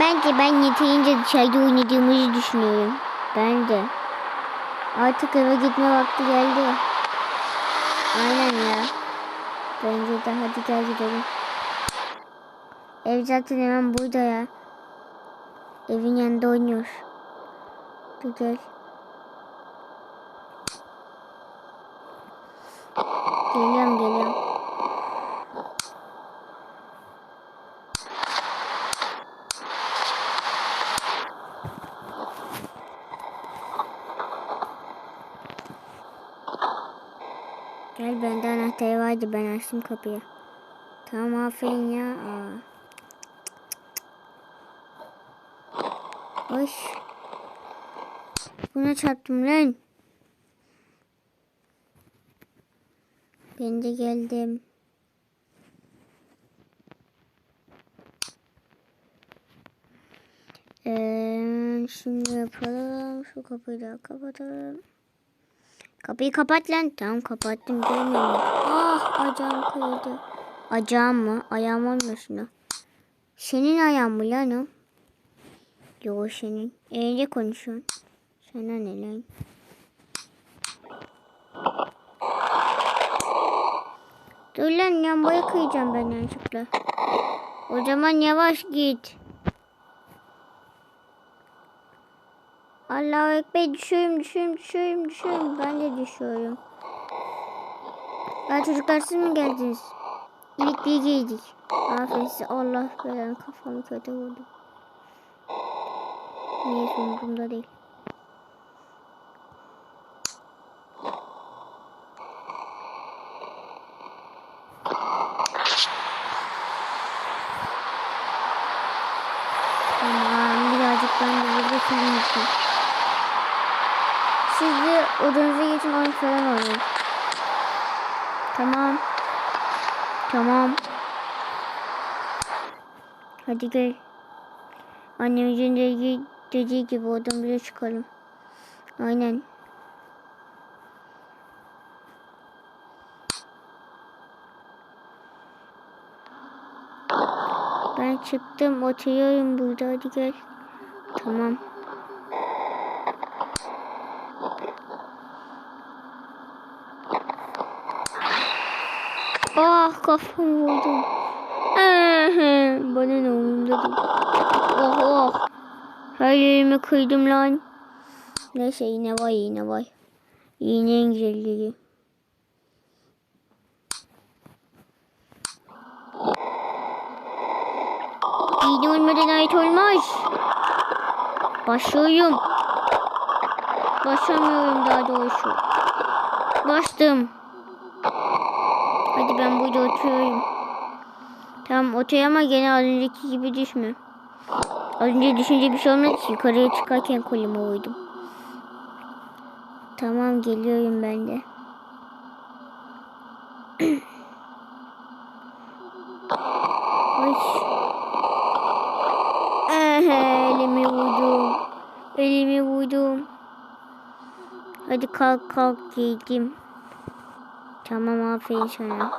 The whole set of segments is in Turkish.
Bence ben yeterince dışarıda oynadığımızı düşünüyorum. Ben de. Artık eve gitme vakti geldi. Aynen ya. Bence de hadi gel gidelim. Ev zaten hemen burada ya. Evin yanında oynuyor. Dur gel. Geliyorum geliyorum. Gel bende anahtarı vardı ben açtım kapıyı. Tamam aferin ya. Aa. Hoş. Buna çarptım lan. Ben de geldim. Ee, şimdi yapalım. Şu kapıyı da kapatalım. Kapıyı kapat lan. Tamam kapattım görmüyor musun? Ah ayağım kırıldı. Ayağım mı? Ayağım olmasın o. Senin ayağın mı lan o? Yok senin. Eğlence konuşuyorsun. Sana ne lan? Dur lan lambayı kıyacağım ben yanlışlıkla. O zaman yavaş git. Allahu Ekber düşüyorum düşüyorum düşüyorum düşüyorum. Ben de düşüyorum. Ya çocuklar siz mi geldiniz? İlk bir giydik. Aferin size. Allah belanı kafamı kötü vurdu. Neyse umurumda değil. Tamam birazcık ben de burada film için. Siz de odanıza geçin oyun falan oynayın. Tamam. Tamam. Hadi gel. Annemizin dediği, dediği gibi odamıza çıkalım. Aynen. Ben çıktım oturuyorum burada hadi gel. Tamam. Ah kafam vurdum. Ehe, Bana ne umurumda değil. Oh oh. Her yerimi kırdım lan. Neyse yine var yine var. Yine en güzelleri. İğne olmadan ait olmaz. Başlıyorum. Başlamıyorum daha doğrusu. Bastım. Hadi ben burada oturuyorum. Tamam otur ama gene az önceki gibi düşme. Az önce düşünce bir şey olmadı ki yukarıya çıkarken koluma vurdum. Tamam geliyorum ben de. Elimi vurdum. Elimi vurdum. Hadi kalk kalk giydim. Tamam aferin sana.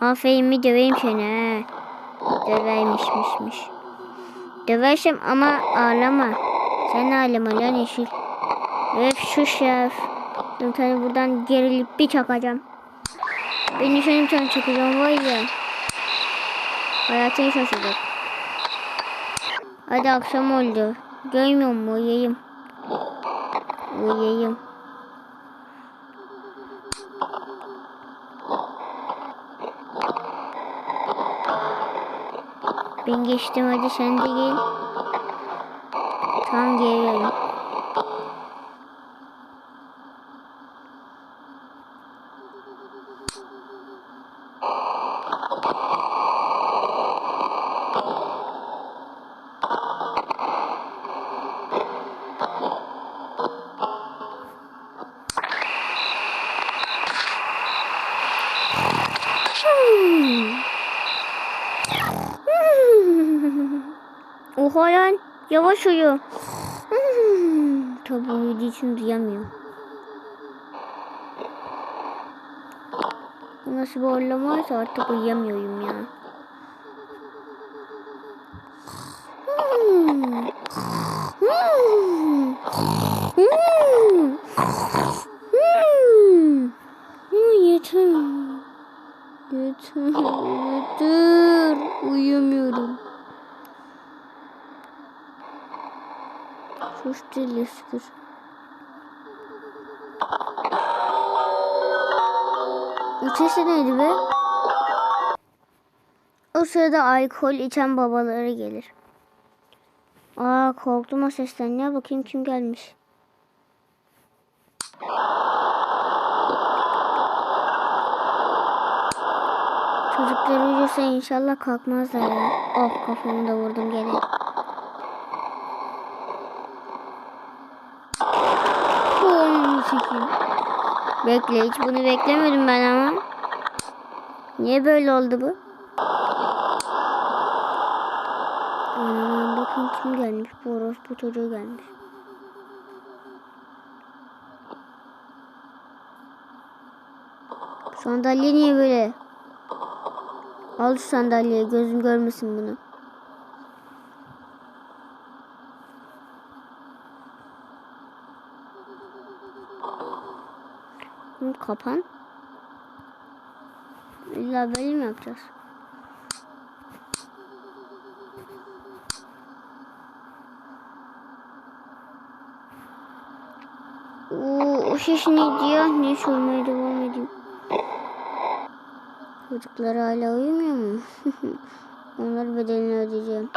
Aferin mi döveyim seni he. Döveymişmişmiş. Döversem ama ağlama. Sen ağlama lan yeşil. Öf şu şef. Şimdi seni buradan gerilip bir çakacağım. Ben düşünüm sana çakacağım var ya. Hayatını şaşıracak. Hadi akşam oldu. Görmüyor musun? Uyuyayım. Uyuyayım. Ben geçtim hadi sen de gel. Tamam geliyorum. Yavaş uyu. Hmm, tabi uyuduğu için duyamıyor. Nasıl bir horlamaysa artık uyuyamıyorum ya. Hmm. Hmm. Hmm. Hmm. Hmm, yeter. Yeter. Yeter. Uyuyamıyorum. Sus dili şükür. O sesi neydi be? O sırada alkol içen babaları gelir. Aa korktum o sesten. Ne bakayım kim gelmiş. Çocuklar uyursa inşallah kalkmazlar ya. Oh kafamı da vurdum gene. Çekeyim. Bekle hiç bunu beklemedim ben ama. Niye böyle oldu bu? Anam bakın kim gelmiş. Bu orospu çocuğu gelmiş. Sandalye niye böyle? Al şu sandalyeyi gözüm görmesin bunu. Bunu kapan. İlla böyle mi yapacağız? Oo, o şiş neydi ya? Ne sormaya devam edeyim. Çocuklar hala uyumuyor mu? Onlar bedelini ödeyeceğim.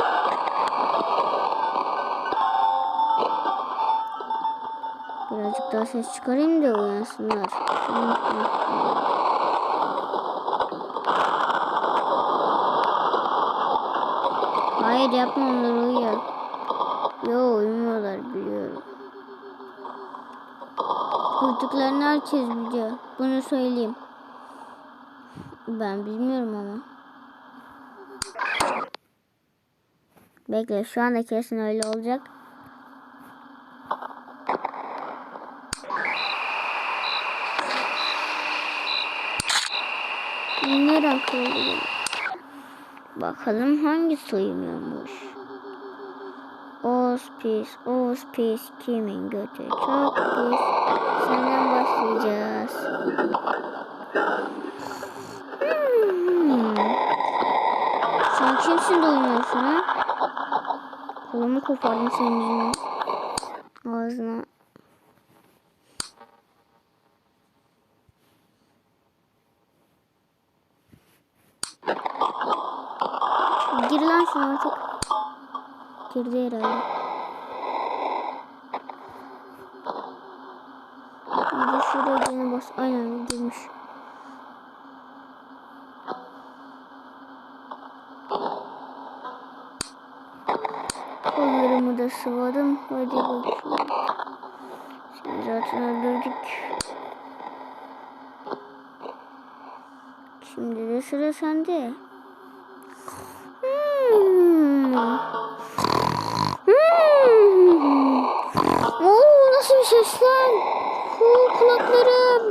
Daha ses çıkarayım da uyansınlar. Hayır yapma onları uyuyor. Yo uyumuyorlar biliyorum. Uyuduklarını herkes biliyor. Bunu söyleyeyim. Ben bilmiyorum ama. Bekle şu anda kesin öyle olacak. Nereden kırıldı? Bakalım hangisi uyumuyormuş. Oz pis, kimin götü çok pis. Senden başlayacağız. Hmm. Sen kimsin de oynuyorsun ha? Kolumu kopardım senin yüzünden. Ağzına. Gir lan şuna artık. Girdi herhalde. Bir şuraya yine bas. Aynen girmiş. Kollarımı da sıvadım. Hadi bakayım. Seni zaten öldürdük. Şimdi de sıra sende. Hmm. Hmm. Oo, nasıl bir ses lan? Oo, kulaklarım.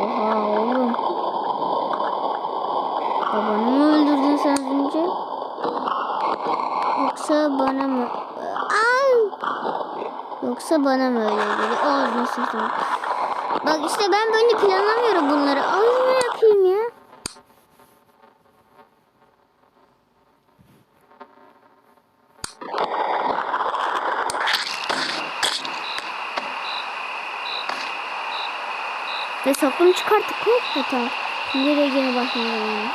Oha oğlum. Babanı mı öldürdün sen önce? Yoksa bana mı? Ay! Yoksa bana mı dedi? Ağzını sıçtım. Bak işte ben böyle planlamıyorum bunları. Ağzını yapayım ya. Sapını çıkarttık mı? Ha, tamam. Şimdi de gene başlayalım.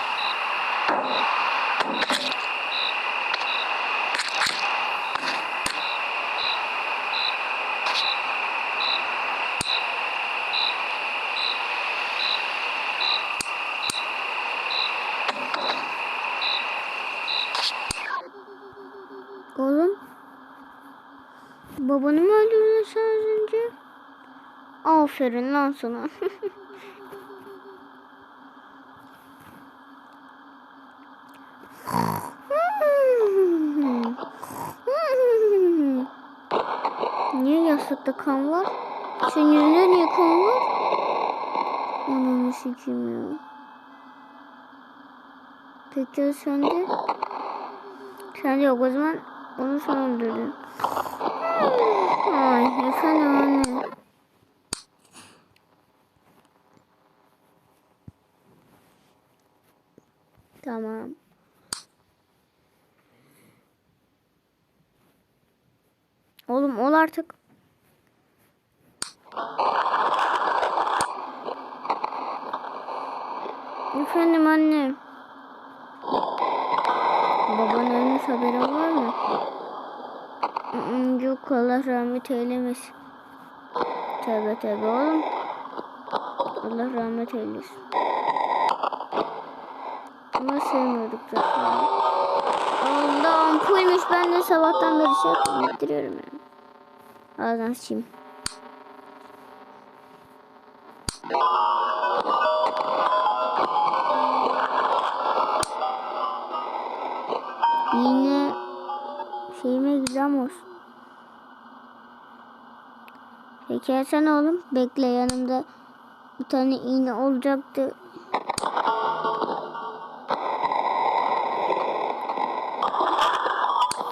Oğlum. Babanı mı öldürdün sen az önce? Aferin lan sana. Niye yastıkta kan var? Şey, Senin yüzünde niye kan var? Ananı sikeyim ya. Peki söndü. Sen yok o zaman onu sen öldürdün. Ay efendim anne. Tamam. Oğlum ol artık. Efendim annem. Baban ölmüş haberin var mı? Mm, Yok Allah rahmet eylemesin. Tövbe tövbe oğlum. Allah rahmet eylesin. Ama sevmiyorduk zaten. Allah ampulmüş ben de sabahtan beri şey yapıyorum. Bitiriyorum yani. Ağzına sıçayım. Yine şeyime güzel olsun. Peki sen oğlum bekle yanımda bir tane iğne olacaktı.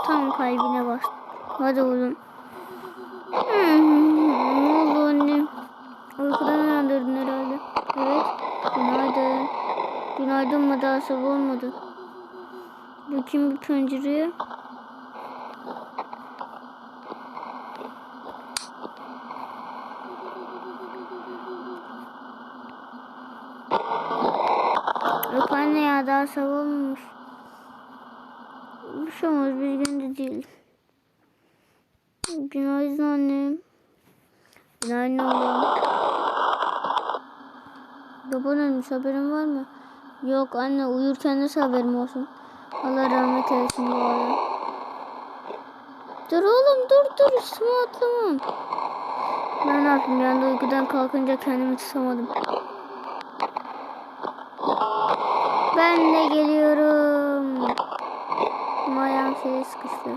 Tam kalbine bas. Hadi oğlum. Ne oldu annem? Uykudan uyandırdın herhalde. Evet. Günaydın. Günaydın mı daha sabah olmadı. Bakayım bir pencereye. Yok anne ya daha sabah olmamış. Olmaz bir gün de değil. Günaydın annem. Günaydın oğlum. Baban ölmüş haberin var mı? Yok anne uyurken nasıl haberim olsun? Allah rahmet eylesin bu arada. Dur oğlum dur dur üstüme atlamam. Ben ne yapayım bir anda uykudan kalkınca kendimi tutamadım. Ben de geliyorum. Ama ayağım şeye sıkıştı.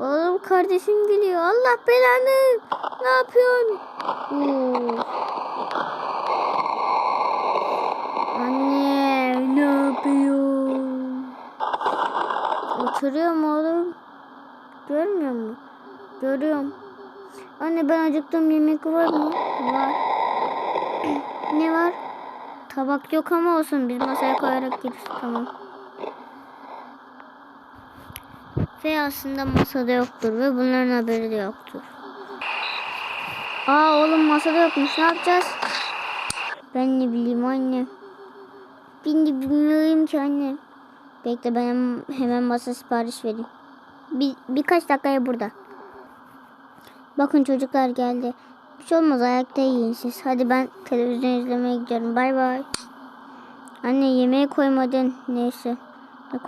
Oğlum kardeşim geliyor. Allah belanı. Ne yapıyorsun? Oo. Anne ne yapıyorsun? Oturuyorum oğlum. Görmüyor musun? Görüyorum. Anne ben acıktım yemek var mı? Var. ne var? Tabak yok ama olsun biz masaya koyarak yeriz. Tamam. Ve aslında masada yoktur ve bunların haberi de yoktur. Aa oğlum masada yokmuş ne yapacağız? Ben ne bileyim anne. Ben de bilmiyorum ki anne. Bekle ben hemen, masa sipariş vereyim. Bir, birkaç dakikaya burada. Bakın çocuklar geldi. Bir şey olmaz ayakta yiyin siz. Hadi ben televizyon izlemeye gidiyorum. Bay bay. Anne yemeği koymadın. Neyse.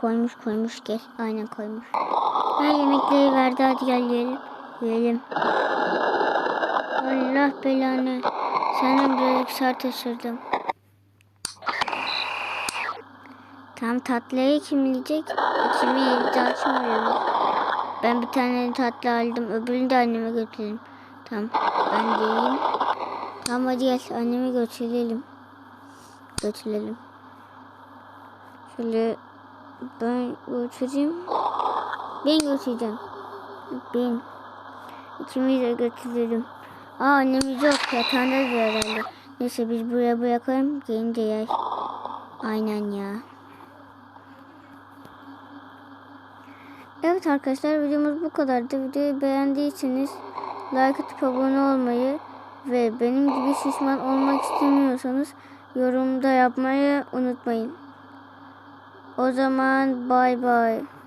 Koymuş koymuş gel. Aynen koymuş. Ha yemekleri verdi hadi gel yiyelim. Yiyelim. Allah belanı. Senden birazcık sert ısırdım. Tam tatlıyı kim yiyecek? Kimi açmıyorum. Ben bir tane tatlı aldım. Öbürünü de anneme götürelim. Tamam. Ben yiyeyim. Tamam hadi gel. Anneme götürelim. Götürelim. Şöyle ben götüreyim. Ben götüreceğim. Ben. İkimiz de götürelim. Aa annemiz yok. Yatağında da herhalde. Neyse biz buraya bırakalım. Gelince yer. Aynen ya. Evet arkadaşlar videomuz bu kadardı. Videoyu beğendiyseniz like atıp abone olmayı ve benim gibi şişman olmak istemiyorsanız yorumda yapmayı unutmayın. O zaman bay bay.